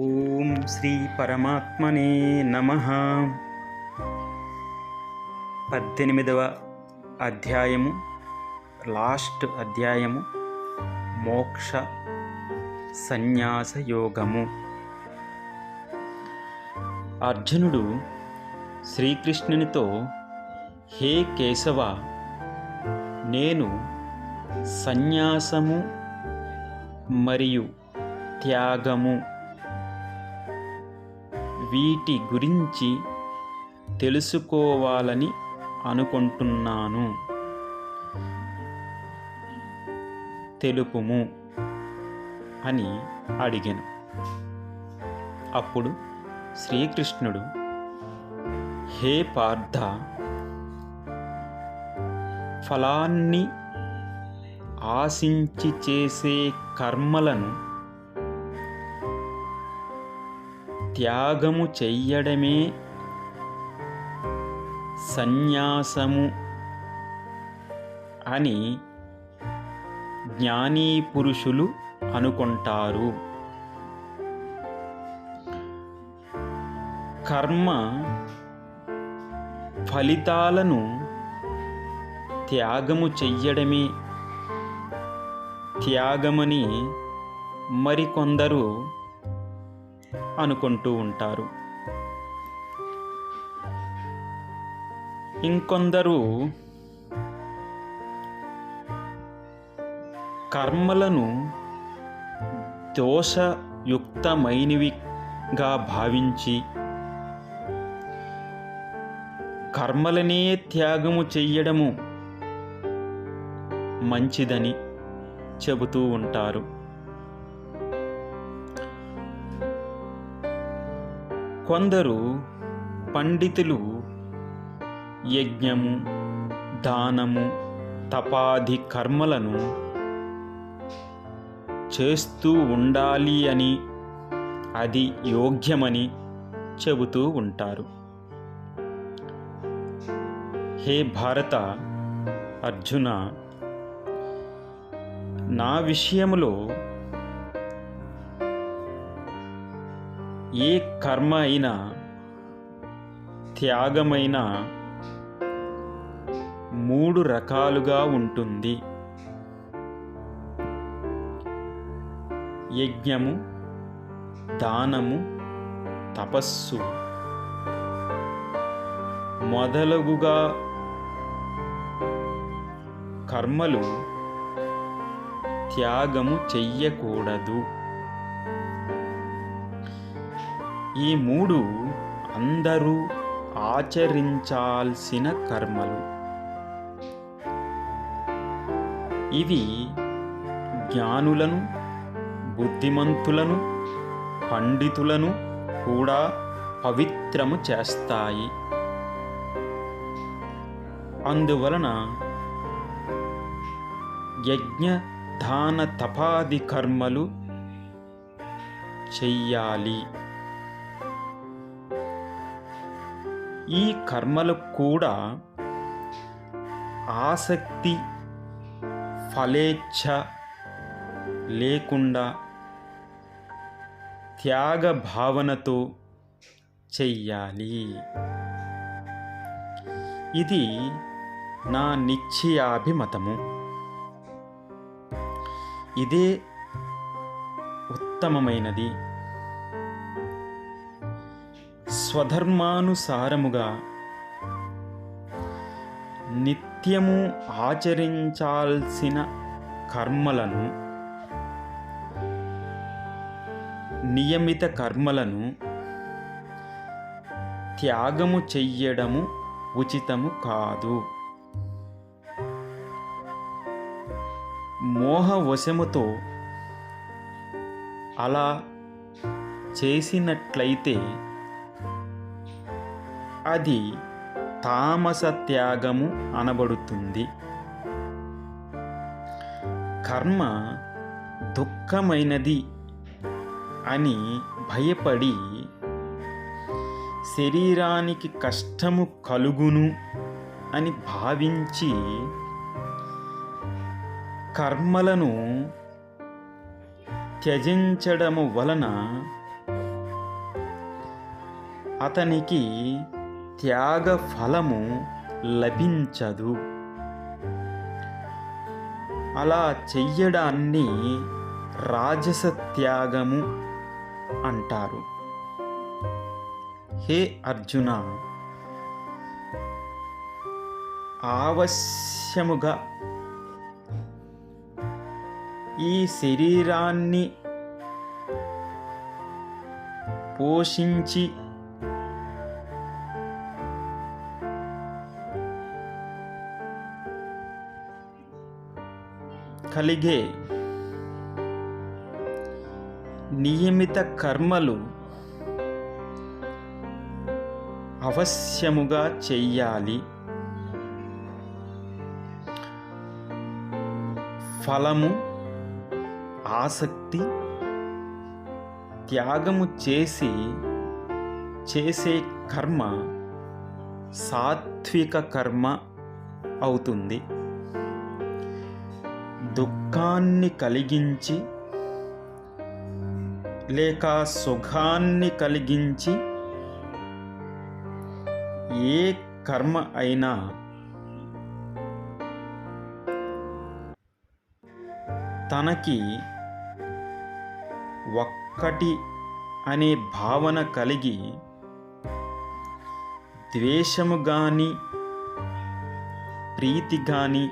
ఓం శ్రీ పరమాత్మనే నమ. పద్దెనిమిదవ అధ్యాయము లాస్ట్ అధ్యాయము మోక్ష సన్యాస యోగము. అర్జునుడు శ్రీకృష్ణునితో హే కేశవ నేను సన్యాసము మరియు త్యాగము వీటి గురించి తెలుసుకోవాలని అనుకుంటున్నాను. తెలుపుము అని అడిగాను. అప్పుడు శ్రీకృష్ణుడు హే పార్థ ఫలాన్ని ఆశించి చేసే కర్మలను త్యాగము చెయ్యడమే సన్యాసము అని జ్ఞానీ పురుషులు అనుకుంటారు. కర్మ ఫలితాలను త్యాగము చెయ్యడమే. త్యాగమని మరికొందరు అనుకుంటూ ఉంటారు. ఇంకొందరు కర్మలను దోషయుక్తమైనవిగా భావించి కర్మలనే త్యాగము చెయ్యడము మంచిదని చెబుతూ ఉంటారు. కొందరు పండితులు యజ్ఞము దానము తపాది కర్మలను చేస్తూ ఉండాలి అని అది యోగ్యమని చెబుతూ ఉంటారు. హే భారత అర్జున నా విషయంలో ఏ కర్మ అయినా త్యాగమైన మూడు రకాలుగా ఉంటుంది. యజ్ఞము దానము తపస్సు. మొదలగుగా కర్మలు త్యాగము చెయ్యకూడదు. ఈ మూడు అందరూ ఆచరించాల్సిన కర్మలు. ఇవి జ్ఞానులను బుద్ధిమంతులను పండితులను కూడా పవిత్రము చేస్తాయి. అందువలన యజ్ఞ దాన తపాది కర్మలు చెయ్యాలి. ఈ కర్మలు కూడా ఆసక్తి ఫలేచ్ఛ లేకుండా త్యాగ భావనతో చెయ్యాలి. ఇది నా నిశ్చయాభిమతము. ఇదే ఉత్తమమైనది. స్వధర్మానుసారముగా నిత్యము ఆచరించాల్సిన కర్మలను నియమిత కర్మలను త్యాగము చెయ్యడము ఉచితము కాదు. మోహవశముతో అలా చేసినట్లయితే అది తామస త్యాగము అనబడుతుంది. కర్మ దుఃఖమైనది అని భయపడి శరీరానికి కష్టము కలుగును అని భావించి కర్మలను త్యజించడము వలన అతనికి త్యాగ ఫలము లభించదు. అలా చెయ్యడాన్ని రాజస త్యాగము అంటారు. హే అర్జున! ఆవశ్యముగా ఈ శరీరాన్ని పోషించి కలిగే నియమిత కర్మలు అవశ్యముగా చెయ్యాలి. ఫలము ఆసక్తి త్యాగము చేసి చేసే కర్మ సాత్విక కర్మ అవుతుంది. దుఃఖాన్ని కలిగించి లేక సుఖాన్ని కలిగించి ఏ కర్మ అయినా తనకి ఒక్కటి అనే భావన కలిగి ద్వేషము కానీ ప్రీతి కానీ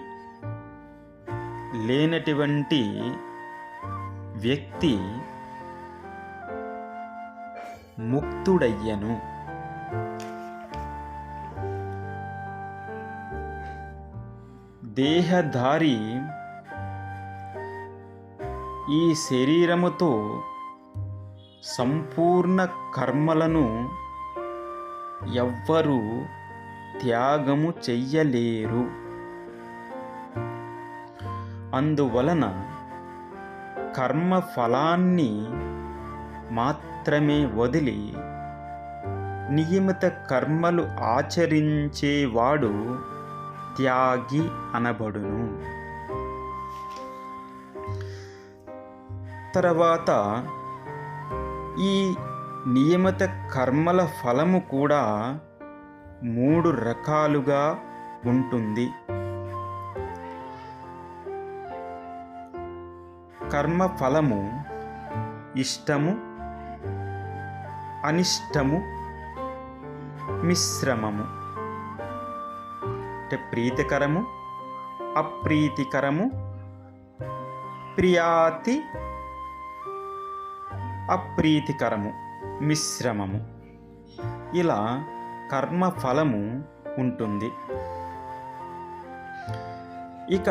లేనటువంటి వ్యక్తి ముక్తుడయ్యను. దేహధారి ఈ శరీరముతో సంపూర్ణ కర్మలను ఎవ్వరూ త్యాగము చెయ్యలేరు. అందువలన కర్మ ఫలాన్ని మాత్రమే వదిలి నియమిత కర్మలు ఆచరించేవాడు త్యాగి అనబడును. తర్వాత ఈ నియమిత కర్మల ఫలము కూడా మూడు రకాలుగా ఉంటుంది. కర్మ ఫలము ఇష్టము అనిష్టము మిశ్రమము. అంటే ప్రీతికరము అప్రీతికరము ప్రియాతి అప్రీతికరము మిశ్రమము. ఇలా కర్మ ఫలము ఉంటుంది. ఇక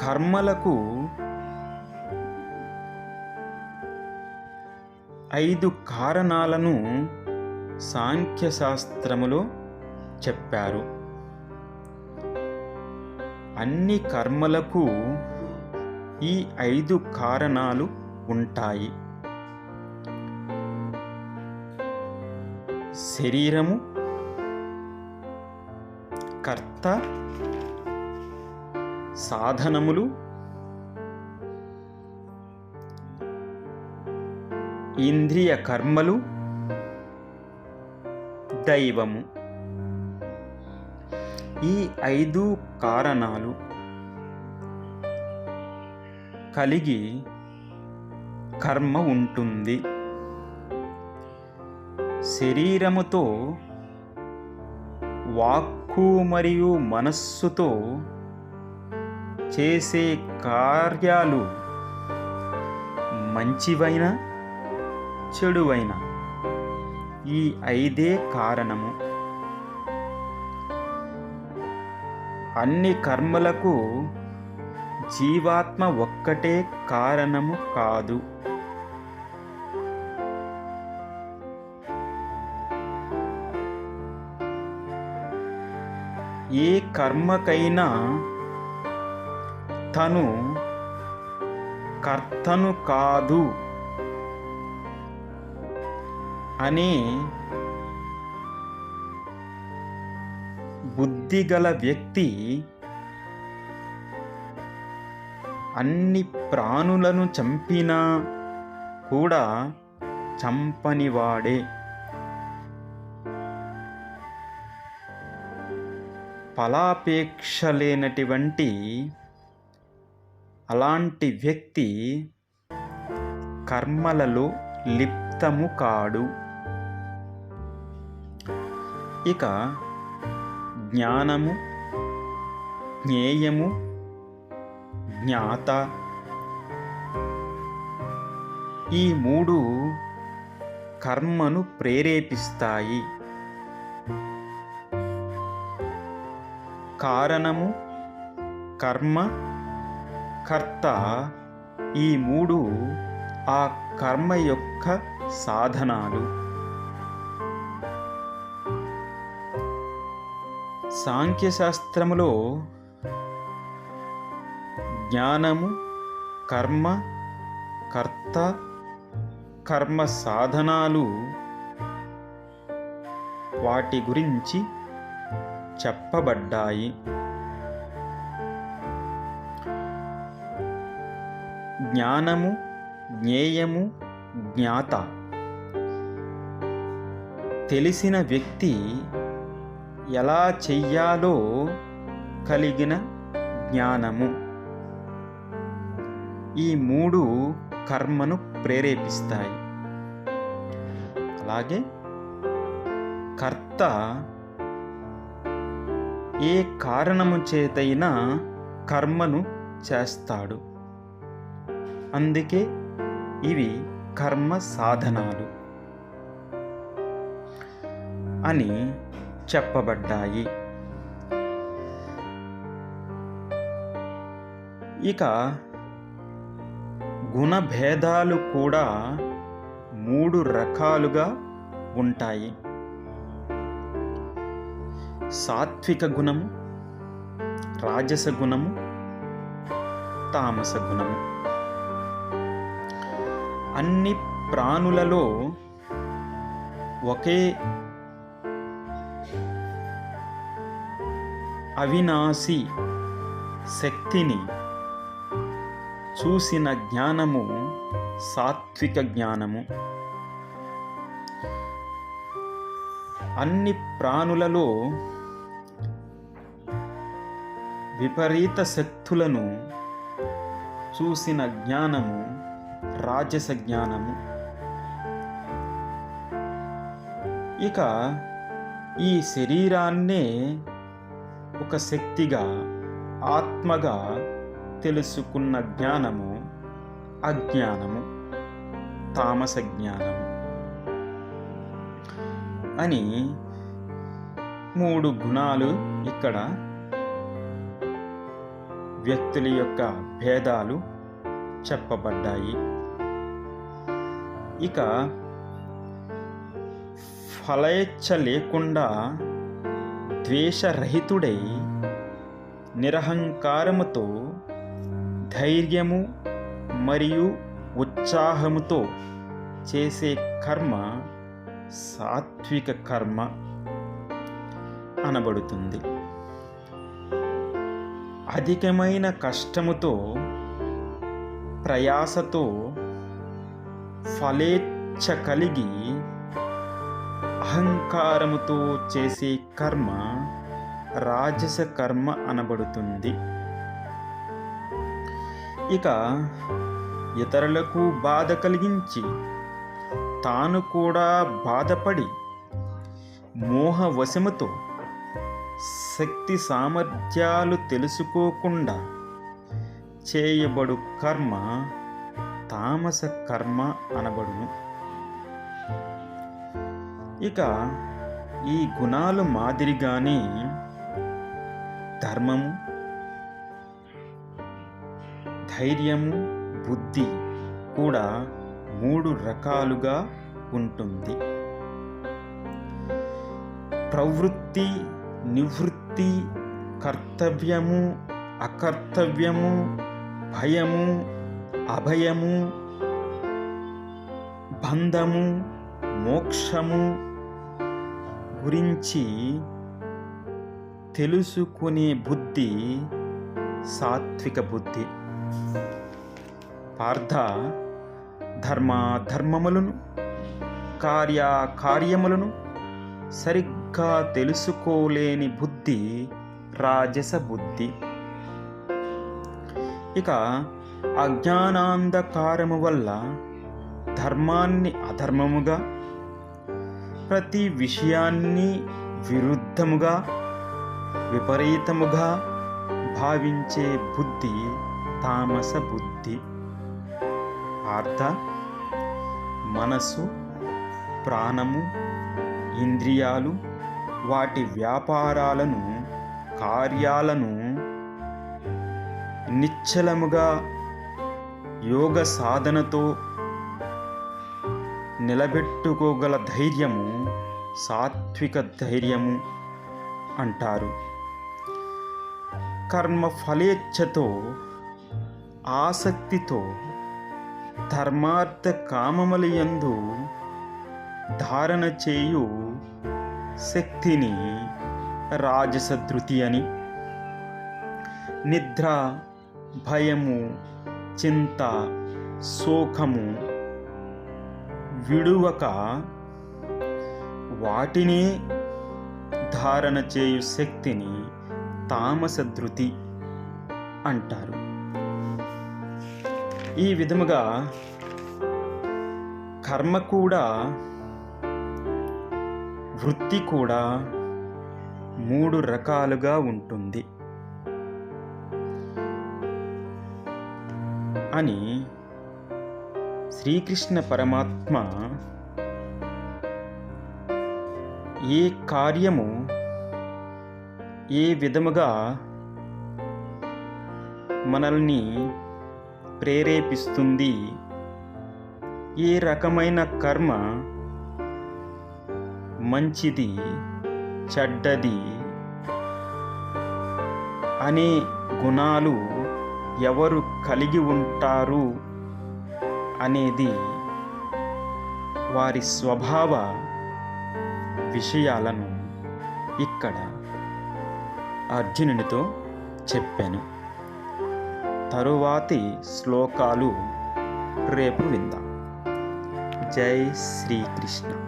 కర్మలకు ఐదు కారణాలను సాంఖ్యశాస్త్రములో చెప్పారు. అన్ని కర్మలకు ఈ ఐదు కారణాలు ఉంటాయి. శరీరము కర్త సాధనములు ఇంద్రియ కర్మలు దైవము. ఈ ఐదు కారణాలు కలిగి కర్మ ఉంటుంది. శరీరముతో వాక్కు మరియు మనస్సుతో చేసే కార్యాలు మంచివైన చెడువైన. ఈ ఐదే కారణము. అన్ని కర్మలకు జీవాత్మ ఒక్కటే కారణము కాదు. ఏ కర్మకైనా తను కర్తను కాదు అనే బుద్ధిగల వ్యక్తి అన్ని ప్రాణులను చంపినా కూడా చంపనివాడే. ఫలాపేక్ష లేనటువంటి అలాంటి వ్యక్తి కర్మలలో లిప్తము కాడు. ఇక జ్ఞానము జ్ఞేయము జ్ఞాత ఈ మూడు కర్మను ప్రేరేపిస్తాయి. కారణము కర్మ కర్త ఈ మూడు ఆ కర్మ యొక్క సాధనాలు. సాంఖ్యశాస్త్రములో జ్ఞానము కర్మ కర్త కర్మ సాధనాలు వాటి గురించి చెప్పబడ్డాయి. జ్ఞానము జ్ఞేయము జ్ఞాత. తెలిసిన వ్యక్తి ఎలా చెయ్యాలో కలిగిన జ్ఞానము. ఈ మూడు కర్మను ప్రేరేపిస్తాయి. అలాగే కర్త ఏ కారణము చేతైనా కర్మను చేస్తాడు. అందుకే ఇవి కర్మ సాధనాలు అని చెప్పబడ్డాయి. ఇక గుణభేదాలు కూడా మూడు రకాలుగా ఉంటాయి. సాత్విక గుణము రాజస గుణము తామస గుణము. అన్ని ప్రాణులలో ఒకే అవినాశి శక్తిని చూసిన జ్ఞానము సాత్విక జ్ఞానము. అన్ని ప్రాణులలో విపరీత శక్తులను చూసిన జ్ఞానము రాజస జ్ఞానము ఇక ఈ శరీరాన్నే ఒక శక్తిగా ఆత్మగా తెలుసుకున్న జ్ఞానము అజ్ఞానము తామస జ్ఞానము అని మూడు గుణాలు ఇక్కడ వ్యక్తుల యొక్క భేదాలు చెప్పబడ్డాయి. ఇక ఫలేచ్ఛ లేకుండా ద్వేషరహితుడై నిరహంకారముతో ధైర్యము మరియు ఉత్సాహముతో చేసే కర్మ సాత్విక కర్మ అనబడుతుంది. అధికమైన కష్టముతో ప్రయాసతో ఫలేచ్ఛ కలిగి అహంకారముతో చేసే కర్మ రాజస కర్మ అనబడుతుంది. ఇక ఇతరులకు బాధ కలిగించి తాను కూడా బాధపడి మోహవశముతో శక్తి సామర్థ్యాలు తెలుసుకోకుండా చేయబడు కర్మ తామస కర్మ అనబడును. ఇక ఈ గుణాలు మాదిరిగానే ధర్మము ధైర్యము బుద్ధి కూడా మూడు రకాలుగా ఉంటుంది. ప్రవృత్తి నివృత్తి కర్తవ్యము అకర్తవ్యము భయము అభయము బంధము మోక్షము గురించి తెలుసుకునే బుద్ధి సాత్విక బుద్ధి. పార్థ ధర్మాధర్మములను కార్యకార్యములను సరిగ్గా తెలుసుకోలేని బుద్ధి రాజస బుద్ధి. ఇక అజ్ఞానాంధకారము వల్ల ధర్మాన్ని అధర్మముగా ప్రతి విషయాన్ని విరుద్ధముగా విపరీతముగా భావించే బుద్ధి తామస బుద్ధి. అర్థ మనసు ప్రాణము ఇంద్రియాలు వాటి వ్యాపారాలను కార్యాలను నిశ్చలముగా యోగ సాధనతో నిలబెట్టుకోగల ధైర్యము సాత్విక ధైర్యము అంటారు. కర్మ ఫలేచ్ఛతో ఆసక్తితో ధర్మార్థ కామములయందు ధారణ చేయు శక్తిని రాజసధృతి అని. నిద్ర భయము చింత శోకము విడువక వాటిని ధారణ చేయు శక్తిని తామస ధృతి అంటారు. ఈ విధముగా కర్మ కూడా వృత్తి కూడా మూడు రకాలుగా ఉంటుంది. అని శ్రీకృష్ణ పరమాత్మ ఏ కార్యము ఏ విధముగా మనల్ని ప్రేరేపిస్తుంది ఏ రకమైన కర్మ మంచిది చెడ్డది అనే గుణాలు ఎవరు కలిగి ఉంటారు అనేది వారి స్వభావ విషయాలను ఇక్కడ అర్జునునితో చెప్పాను. తరువాతి శ్లోకాలు రేపు విందాం. జై శ్రీకృష్ణ.